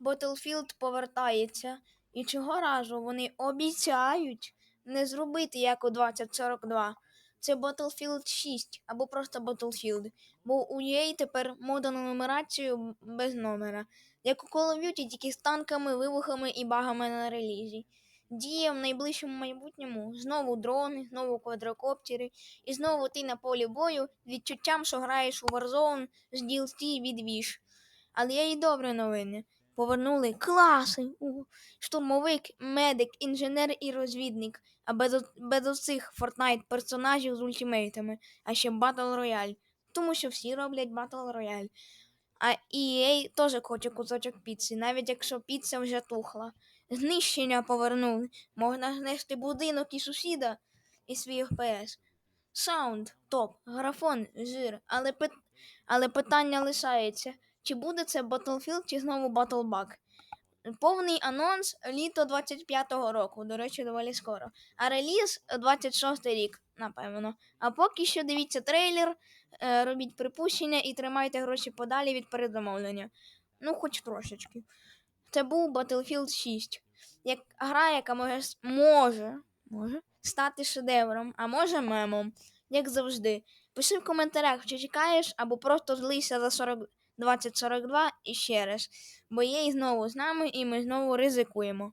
Battlefield повертається, і цього разу вони обіцяють не зробити як у 2042. Це Battlefield 6 або просто Battlefield. Бо у EA тепер мода на нумерацію без номера, як у Call of Duty, тільки з танками, вибухами і багами на релізі. Діє в найближчому майбутньому знову дрони, знову квадрокоптери, і знову ти на полі бою відчуттям, що граєш у Warzone з DLC від Wish. Але є і добрі новини. Повернули класи. Штурмовик, медик, інженер і розвідник. А без, без оцих Fortnite персонажів з ультимейтами, а ще Battle Royale. Тому що всі роблять Battle Royale. А EA теж хоче кусочок піци, навіть якщо піца вже тухла. Знищення повернули. Можна знести будинок і сусіда і свій FPS. Саунд, топ, графон, жир, але, пит... але питання лишається, чи буде це Battlefield, чи знову Battlebug. Повний анонс літо 25-го року, до речі, доволі скоро. А реліз 26 рік, напевно. А поки що дивіться трейлер, е, робіть припущення і тримайте гроші подалі від передзамовлення. Ну, хоч трошечки. Це був Battlefield 6. Як гра, яка може, може, може стати шедевром, а може мемом, як завжди. Пиши в коментарях, чи чекаєш, або просто злися за 40, 2042 і ще раз. Бо є і знову з нами, і ми знову ризикуємо.